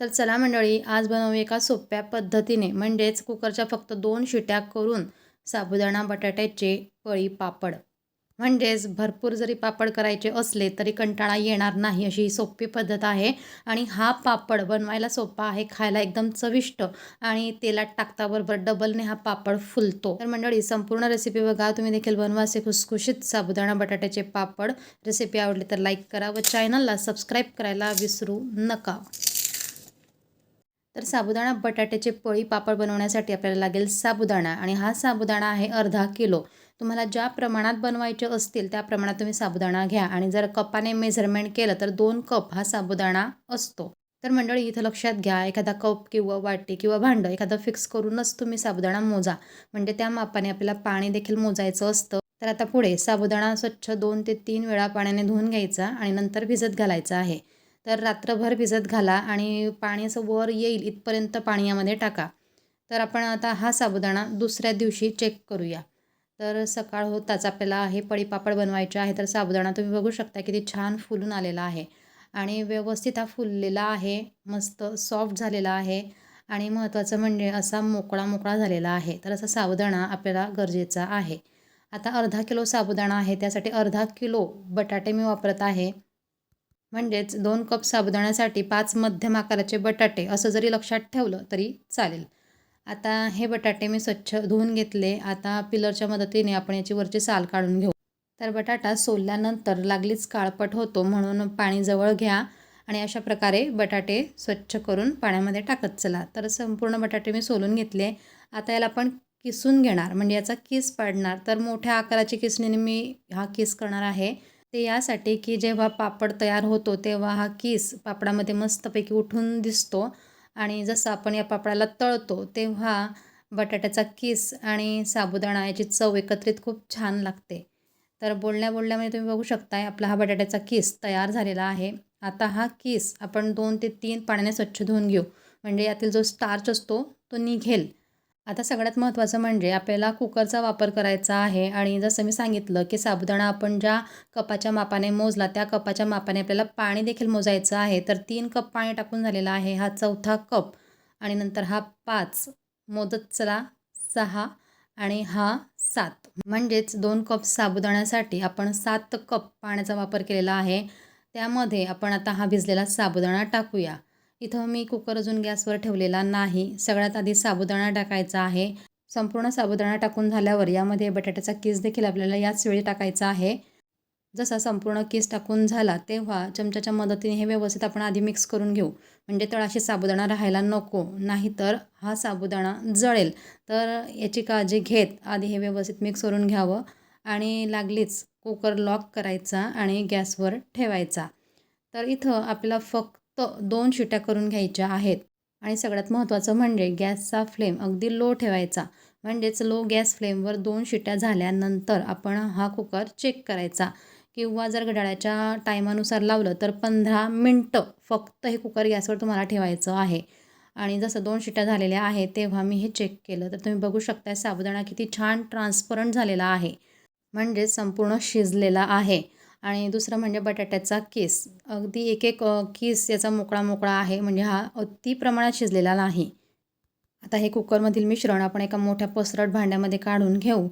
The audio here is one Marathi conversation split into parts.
तर चला मंडळी आज बनवू एका सोप्या पद्धतीने. म्हणजेच कुकरच्या फक्त दोन शिट्या करून साबुदाणा बटाट्याचे पळी पापड. म्हणजेच भरपूर जरी पापड करायचे असले तरी कंटाळा येणार नाही अशी ही सोपी पद्धत आहे. आणि हा पापड बनवायला सोपा आहे खायला एकदम चविष्ट आणि तेलात टाकताबरोबर डबलने हा पापड फुलतो. तर मंडळी संपूर्ण रेसिपी बघा. तुम्ही देखील बनवा असे खुसखुशीत साबुदाणा बटाट्याचे पापड. रेसिपी आवडली तर लाईक करा व चॅनलला सबस्क्राईब करायला विसरू नका. तर साबुदाणा बटाट्याचे पळी पापड बनवण्यासाठी आपल्याला लागेल साबुदाणा. आणि हा साबुदाणा आहे अर्धा किलो. तुम्हाला ज्या प्रमाणात बनवायचे असतील त्या प्रमाणात तुम्ही साबुदाणा घ्या. आणि जर कपाने मेझरमेंट केलं तर दोन कप हा साबुदाणा असतो. तर मंडळी इथं लक्षात घ्या एखादा कप किंवा वाटी किंवा भांडं एखादं फिक्स करूनच तुम्ही साबुदाणा मोजा. म्हणजे त्या मापाने आपल्याला पाणी देखील मोजायचं असतं. तर आता पुढे साबुदाणा स्वच्छ दोन ते तीन वेळा पाण्याने धुवून घ्यायचा आणि नंतर भिजत घालायचा आहे. तर रात्रभर भिजत घाला आणि पाणी असं वर येईल इथपर्यंत पाणी यामध्ये टाका. तर आपण आता हा साबुदाणा दुसऱ्या दिवशी चेक करूया. तर सकाळ होताच आपल्याला हे पळीपापड बनवायचे आहे तर साबुदाणा तुम्ही बघू शकता किती छान फुलून आलेला आहे. आणि व्यवस्थित हा फुललेला आहे मस्त सॉफ्ट झालेला आहे. आणि महत्त्वाचं म्हणजे असा मोकळा मोकळा झालेला आहे. तर असा साबुदाणा आपल्याला गरजेचा आहे. आता अर्धा किलो साबुदाणा आहे त्यासाठी अर्धा किलो बटाटे मी वापरत आहे. म्हणजेच दोन कप साबुदाण्यासाठी पाच मध्यम आकाराचे बटाटे असं जरी लक्षात ठेवलं तरी चालेल. आता हे बटाटे मी स्वच्छ धुवून घेतले. आता पिलरच्या मदतीने आपण याची वरची साल काढून घेऊ. तर बटाटा सोलल्यानंतर लागलीच काळपट होतो म्हणून पाणी जवळ घ्या आणि अशा प्रकारे बटाटे स्वच्छ करून पाण्यामध्ये टाकत चला. तर संपूर्ण बटाटे मी सोलून घेतले. आता याला आपण किसून घेणार. म्हणजे याचा किस पाडणार. तर मोठ्या आकाराची किसणीने मी हा किस करणार आहे. ते यासाठी की जेव्हा पापड तयार होतो तेव्हा हा किस पापडामध्ये मस्तपैकी उठून दिसतो. आणि जसं आपण या पापडाला तळतो तेव्हा बटाट्याचा किस आणि साबुदाणा याची चव एकत्रित खूप छान लागते. तर बोलण्या बोलण्यामध्ये तुम्ही बघू शकताय आपला हा बटाट्याचा किस तयार झालेला आहे. आता हा किस आपण दोन ते तीन पाण्याने स्वच्छ धुवून घेऊ. म्हणजे यातील जो स्टार्च असतो तो निघेल. आता सगळ्यात महत्त्वाचं म्हणजे आपल्याला कुकरचा वापर करायचा आहे आणि जसं मी सांगितलं की साबुदाणा आपण ज्या कपाच्या मापाने मोजला त्या कपाच्या मापाने आपल्याला पाणी देखील मोजायचं आहे. तर तीन कप पाणी टाकून झालेला आहे हा चौथा कप आणि नंतर हा पाच मोदत चला सहा आणि हा सात. म्हणजेच दोन कप साबुदाण्यासाठी आपण सात कप पाण्याचा वापर केलेला आहे. त्यामध्ये आपण आता हा भिजलेला साबुदाणा टाकूया. इथं मी कुकर अजून गॅसवर ठेवलेला नाही. सगळ्यात आधी साबुदाणा टाकायचा आहे. संपूर्ण साबुदाणा टाकून झाल्यावर यामध्ये बटाट्याचा किस देखील आपल्याला याच वेळी टाकायचा आहे. जसा संपूर्ण किस टाकून झाला तेव्हा चमच्याच्या मदतीने हे व्यवस्थित आपण आधी मिक्स करून घेऊ. म्हणजे तळाशी साबुदाणा राहायला नको नाहीतर हा साबुदाणा जळेल. तर याची काळजी घेत आधी हे व्यवस्थित मिक्स करून घ्यावं आणि लागलीच कुकर लॉक करायचा आणि गॅसवर ठेवायचा. तर इथं आपल्याला फक्त दोन शिट्या करून घ्यायच्या आहेत. आणि सगळ्यात महत्त्वाचं म्हणजे गॅसचा फ्लेम अगदी लो ठेवायचा. म्हणजेच लो गॅस फ्लेमवर दोन शिट्या झाल्यानंतर आपण हा कुकर चेक करायचा. किंवा जर घड्याळाच्या टायमानुसार लावलं तर पंधरा मिनटं फक्त हे कुकर गॅसवर तुम्हाला ठेवायचं आहे. आणि जसं दोन शिट्या झालेल्या आहेत तेव्हा मी हे चेक केलं. तर तुम्ही बघू शकता साबुदाणा किती छान ट्रान्सपरंट झालेला आहे. म्हणजेच संपूर्ण शिजलेला आहे. आणि दुसरं म्हणजे बटाट्याचा किस. अगदी एक एक किस याचा मोकळा मोकळा आहे म्हणजे हा अति प्रमाणात शिजलेला नाही. आता हे कुकरमधील मिश्रण आपण एका मोठ्या पसरट भांड्यामध्ये काढून घेऊ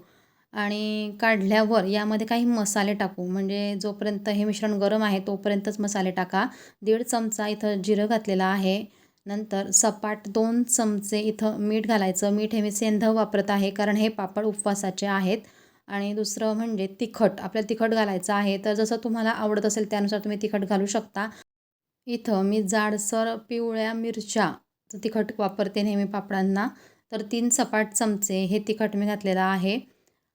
आणि काढल्यावर यामध्ये काही मसाले टाकू. म्हणजे जोपर्यंत हे मिश्रण गरम आहे तोपर्यंतच मसाले टाका. दीड चमचा इथं जिरं घातलेलं आहे. नंतर सपाट दोन चमचे इथं मीठ घालायचं. मीठ हे मी सेंधव वापरत आहे कारण हे पापड उपवासाचे आहेत. आणि दुसरं म्हणजे तिखट. आपल्याला तिखट घालायचं आहे तर जसं तुम्हाला आवडत असेल त्यानुसार तुम्ही तिखट घालू शकता. इथं मी जाडसर पिवळ्या मिरच्या तिखट वापरते नेहमी पापडांना. तर तीन सपाट चमचे हे तिखट मी घातलेलं आहे.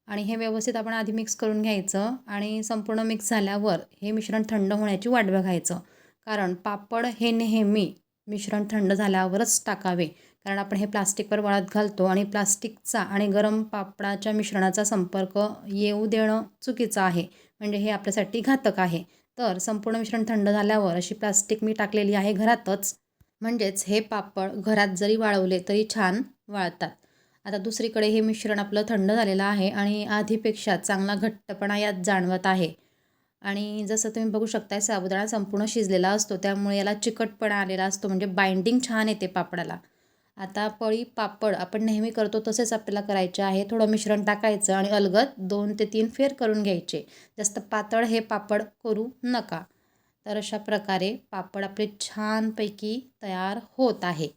आणि हे व्यवस्थित आपण आधी मिक्स करून घ्यायचं आणि संपूर्ण मिक्स झाल्यावर हे मिश्रण थंड होण्याची वाट बघायचं. कारण पापड हे नेहमी मिश्रण थंड झाल्यावरच टाकावे. कारण आपण हे प्लास्टिकवर वाळत घालतो आणि प्लास्टिकचा आणि गरम पापडाच्या मिश्रणाचा संपर्क येऊ देणं चुकीचं आहे. म्हणजे हे आपल्यासाठी घातक आहे. तर संपूर्ण मिश्रण थंड झाल्यावर अशी प्लास्टिक मी टाकलेली आहे घरातच. म्हणजेच हे पापड घरात जरी वाळवले तरी छान वाळतात. आता दुसरीकडे हे मिश्रण आपलं थंड झालेलं आहे आणि आधीपेक्षा चांगला घट्टपणा यात जाणवत आहे. आणि जसं तुम्ही बघू शकताय साबुदाणा संपूर्ण शिजलेला असतो. त्यामुळे याला चिकटपणा आलेला असतो. म्हणजे बाइंडिंग छान येते पापडाला. आता पळी पापड आपण नेहमी करतो तसेच आपल्याला करायचे आहे. थोडं मिश्रण टाकायचं आणि अलगद दोन ते तीन फेर करून घ्यायचे. जास्त पातळ हे पापड करू नका. तर अशा प्रकारे पापड आपले छानपैकी तयार होत आहे.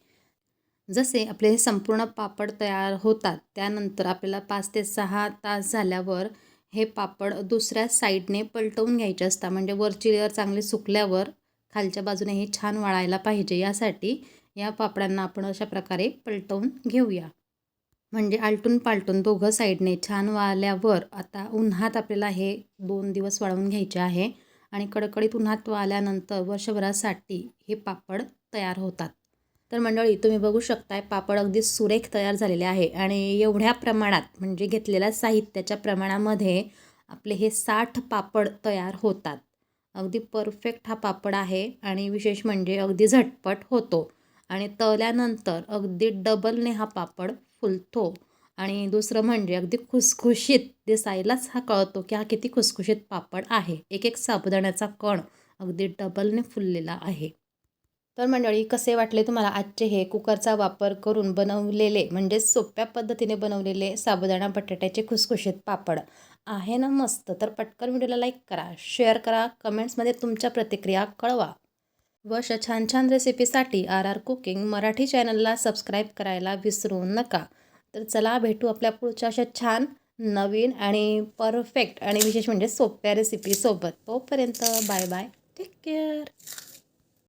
जसे आपले हे संपूर्ण पापड तयार होतात त्यानंतर आपल्याला पाच ते सहा तास झाल्यावर हे पापड दुसऱ्या साईडने पलटवून घ्यायचे असतात. म्हणजे वरची लेअर चांगली सुकल्यावर खालच्या बाजूने हे छान वाळायला पाहिजे. यासाठी या पापडांना आपण अशा प्रकारे पलटवून घेऊया. म्हणजे आलटून पालटून दोघं साईडने छान वाळल्यावर आता उन्हात आपल्याला हे दोन दिवस वाळवून घ्यायचे आहे आणि कडकडीत उन्हात वाळल्यानंतर वर्षभरासाठी हे पापड तयार होतात. तर मंडळी तुम्ही बघू शकताय पापड अगदी सुरेख तयार झालेले आहे आणि एवढ्या प्रमाणात म्हणजे घेतलेल्या साहित्याच्या प्रमाणामध्ये आपले हे साठ पापड तयार होतात. अगदी परफेक्ट हा पापड आहे आणि विशेष म्हणजे अगदी झटपट होतो. आणि तळल्यानंतर अगदी डबलने हा पापड फुलतो. आणि दुसरं म्हणजे अगदी खुसखुशीत दिसायलाच हा कळतो की हा किती खुसखुशीत पापड आहे. एक एक साबुदाण्याचा कण अगदी डबलने फुललेला आहे. तर मंडळी कसे वाटले तुम्हाला आजचे हे कुकरचा वापर करून बनवलेले म्हणजे सोप्या पद्धतीने बनवलेले साबुदाणा बटाट्याचे खुसखुशीत पापड? आहे ना मस्त? तर पटकन व्हिडिओला लाईक करा शेअर करा कमेंट्समध्ये तुमच्या प्रतिक्रिया कळवा. व अशा छान छान रेसिपीसाठी आर आर कुकिंग मराठी चॅनलला सबस्क्राईब करायला विसरू नका. तर चला भेटू आपल्या पुढच्या अशा छान नवीन आणि परफेक्ट आणि विशेष म्हणजे सोप्या रेसिपीसोबत तोपर्यंत बाय बाय. Take care.